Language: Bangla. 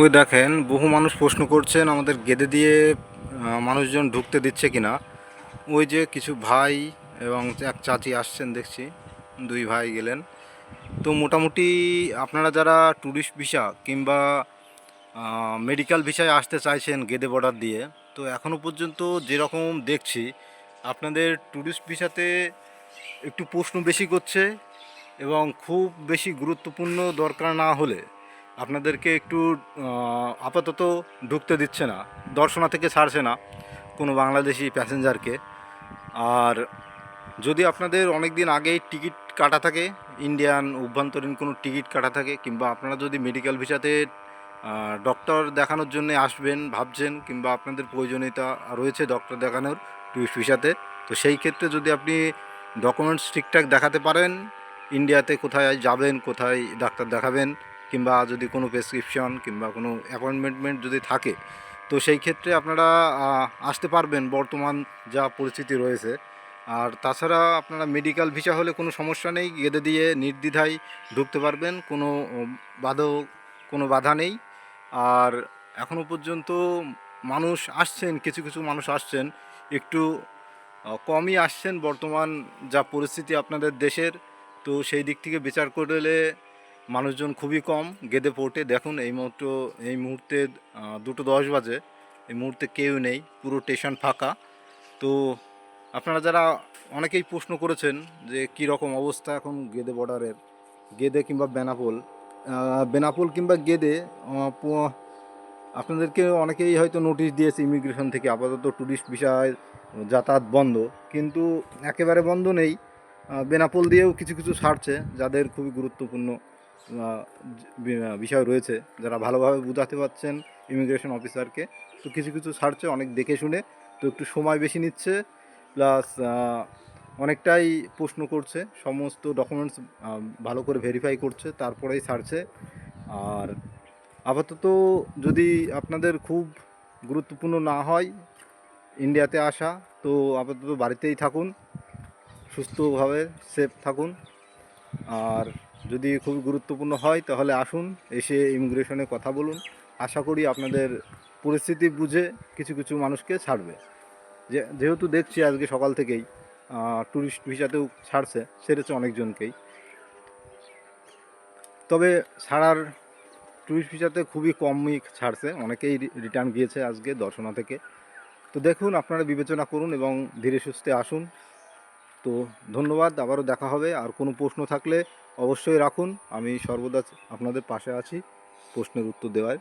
ওই দেখেন, বহু মানুষ প্রশ্ন করছেন আমাদের গেদে দিয়ে মানুষজন ঢুকতে দিচ্ছে কিনা। ওই যে কিছু ভাই এবং এক চাচি আসছেন দেখছি, দুই ভাই গেলেন। তো মোটামুটি আপনারা যারা ট্যুরিস্ট ভিসা কিংবা মেডিকেল ভিসায় আসতে চাইছেন গেদে বর্ডার দিয়ে, তো এখনও পর্যন্ত যেরকম দেখছি, আপনাদের ট্যুরিস্ট ভিসাতে একটু প্রশ্ন বেশি করছে এবং খুব বেশি গুরুত্বপূর্ণ দরকার না হলে। আপনাদেরকে একটু আপাতত ঢুকতে দিচ্ছে না, দর্শনা থেকে ছাড়ছে না কোনো বাংলাদেশি প্যাসেঞ্জারকে। আর যদি আপনাদের অনেক দিন আগেই টিকিট কাটা থাকে, ইন্ডিয়ান অভ্যন্তরীণ কোনো টিকিট কাটা থাকে, কিংবা আপনারা যদি মেডিকেল ভিসাতে ডক্টর দেখানোর জন্য আসবেন, ভাবছেন, কিংবা আপনাদের প্রয়োজনীয়তা রয়েছে ডক্টর দেখানোর টুরিস্ট ভিসাতে, তো সেই ক্ষেত্রে যদি আপনি ডকুমেন্টস ঠিকঠাক দেখাতে পারেন, ইন্ডিয়াতে কোথায় যাবেন, কোথায় ডাক্তার দেখাবেন কিংবা যদি কোনো প্রেসক্রিপশন কিংবা কোনো অ্যাপয়েন্টমেন্ট যদি থাকে, তো সেই ক্ষেত্রে আপনারা আসতে পারবেন বর্তমান যা পরিস্থিতি রয়েছে। আর তাছাড়া আপনারা মেডিকেল ভিসা হলে কোনো সমস্যা নেই, গেদে দিয়ে নির্দ্বিধায় ঢুকতে পারবেন, কোনো বাধা কোনো বাধা নেই। আর এখনও পর্যন্ত মানুষ আসছেন, কিছু কিছু মানুষ আসছেন, একটু কমই আসছেন বর্তমান যা পরিস্থিতি আপনাদের দেশের। তো সেই দিক থেকে বিচার করলে মানুষজন খুবই কম গেদে পোর্টে। দেখুন, এই মুহূর্তে এই মুহূর্তে দুটো দশ বাজে। এই মুহূর্তে কেউ নেই, পুরো স্টেশন ফাঁকা। তো আপনারা যারা অনেকেই প্রশ্ন করেছেন যে কী রকম অবস্থা এখন গেদে বর্ডারের, গেদে কিংবা বেনাপোল বেনাপোল কিংবা গেদে আপনাদেরকে অনেকেই হয়তো নোটিশ দিয়েছে ইমিগ্রেশন থেকে, আপাতত ট্যুরিস্ট বিষয় যাতায়াত বন্ধ। কিন্তু একেবারে বন্ধ নেই। বেনাপোল দিয়েও কিছু কিছু ছাড়ছে, যাদের খুবই গুরুত্বপূর্ণ বিষয় রয়েছে, যারা ভালোভাবে বোঝাতে পারছেন ইমিগ্রেশন অফিসারকে তো কিছু কিছু ছাড়ছে অনেক দেখে শুনে, তো একটু সময় বেশি নিচ্ছে প্লাস অনেকটাই প্রশ্ন করছে, সমস্ত ডকুমেন্টস ভালো করে ভেরিফাই করছে, তারপরেই ছাড়ছে আর আপাতত যদি আপনাদের খুব গুরুত্বপূর্ণ না হয় ইন্ডিয়াতে আসা, তো আপাতত বাড়িতেই থাকুন, সুস্থভাবে সেফ থাকুন। আর যদি খুব গুরুত্বপূর্ণ হয়, তাহলে আসুন, এসে ইমিগ্রেশনে কথা বলুন। আশা করি আপনাদের পরিস্থিতি বুঝে কিছু কিছু মানুষকে ছাড়বে। যে, যেহেতু দেখছি আজকে সকাল থেকেই ট্যুরিস্ট ভিসাতেও ছাড়ছে ছেড়েছে অনেকজনকেই। তবে ছাড়ার ট্যুরিস্ট ভিসাতে খুবই কমই ছাড়ছে, অনেকেই রিটার্ন গিয়েছে আজকে দর্শনা থেকে। তো দেখুন, আপনারা বিবেচনা করুন এবং ধীরে সুস্থে আসুন। তো ধন্যবাদ, আবারও দেখা হবে। আর কোনো প্রশ্ন থাকলে অবশ্যই রাখুন। আমি সর্বদা আপনাদের পাশে আছি। প্রশ্নের উত্তর দেওয়ার